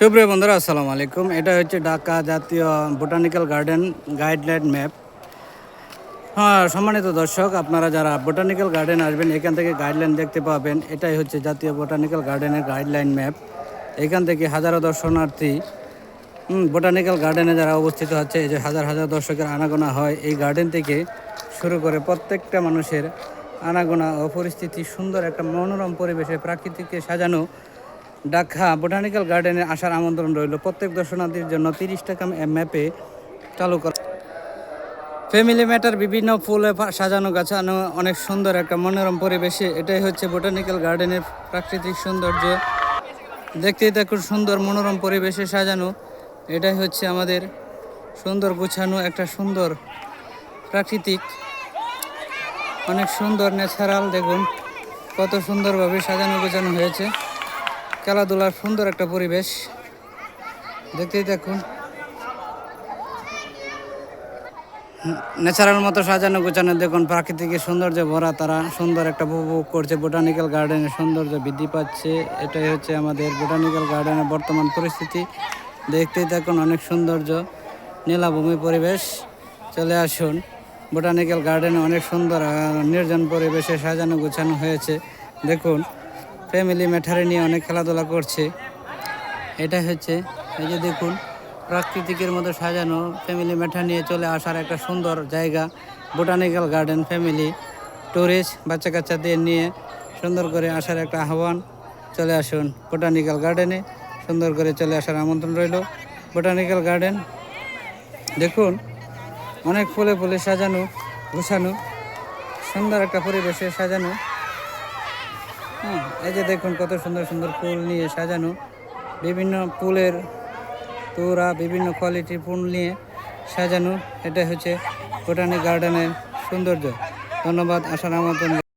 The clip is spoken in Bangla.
সুপ্রিয় বন্ধুরা, আসসালামু আলাইকুম। এটা হচ্ছে ঢাকা জাতীয় বোটানিক্যাল গার্ডেন গাইডলাইন ম্যাপ। হ্যাঁ সম্মানিত দর্শক, আপনারা যারা বোটানিক্যাল গার্ডেন আসবেন, এখান থেকে গাইডলাইন দেখতে পাবেন। এটাই হচ্ছে জাতীয় বোটানিক্যাল গার্ডেনের গাইডলাইন ম্যাপ। এখান থেকে হাজারো দর্শনার্থী বোটানিক্যাল গার্ডেনে যারা অবস্থিত হচ্ছে এই যে হাজার হাজার দর্শকের আনাগোনা হয়, এই গার্ডেন থেকে শুরু করে প্রত্যেকটা মানুষের আনাগোনা ও পরিস্থিতি সুন্দর একটা মনোরম পরিবেশে প্রাকৃতিককে সাজানো ঢাকা বোটানিক্যাল গার্ডেনে আসার আমন্ত্রণ রইল। প্রত্যেক দর্শনার্থীর জন্য তিরিশ টাকা ম্যাপে চালু করা। ফ্যামিলি ম্যাটার বিভিন্ন ফুলে সাজানো গাছানো, অনেক সুন্দর একটা মনোরম পরিবেশে। এটাই হচ্ছে বোটানিক্যাল গার্ডেনের প্রাকৃতিক সৌন্দর্য। দেখতেই দেখুন সুন্দর মনোরম পরিবেশে সাজানো। এটাই হচ্ছে আমাদের সুন্দর গুছানো একটা সুন্দর প্রাকৃতিক, অনেক সুন্দর ন্যাচারাল। দেখুন কত সুন্দরভাবে সাজানো গোছানো হয়েছে। খেলাধুলার সুন্দর একটা পরিবেশ। দেখতেই দেখুন ন্যাচারাল মতো সাজানো গোছানো, দেখুন প্রাকৃতিক সৌন্দর্য ভরা তারা, সুন্দর একটা উপভোগ করছে বোটানিক্যাল গার্ডেনের সৌন্দর্য বৃদ্ধি পাচ্ছে। এটাই হচ্ছে আমাদের বোটানিক্যাল গার্ডেনের বর্তমান পরিস্থিতি। দেখতেই দেখুন অনেক সৌন্দর্য, নীলাভূমি পরিবেশ। চলে আসুন, বোটানিক্যাল গার্ডেনে অনেক সুন্দর নির্জন পরিবেশে সাজানো গোছানো হয়েছে। দেখুন। ফ্যামিলি ম্যাটারে নিয়ে অনেক খেলাধুলা করছে। এটা হচ্ছে, এই যে দেখুন, প্রাকৃতিকের মতো সাজানো ফ্যামিলি ম্যাটার নিয়ে চলে আসার একটা সুন্দর জায়গা, বোটানিক্যাল গার্ডেন ফ্যামিলি ট্যুরিস্ট বাচ্চা কাচ্চাদের নিয়ে সুন্দর করে আসার একটা আহ্বান। চলে আসুন বোটানিক্যাল গার্ডেনে, সুন্দর করে চলে আসার আমন্ত্রণ রইল। বোটানিক্যাল গার্ডেন, দেখুন, অনেক ফুলে ফুলে সাজানো, গোছানো, সুন্দর একটা পরিবেশে সাজানো। এই যে দেখুন কত সুন্দর সুন্দর ফুল নিয়ে সাজানো। বিভিন্ন ফুলের তোরা বিভিন্ন কোয়ালিটির ফুল নিয়ে সাজানো। এটা হচ্ছে বোটানিক গার্ডেনের সৌন্দর্য। ধন্যবাদ, আসার আমন্ত্রণ।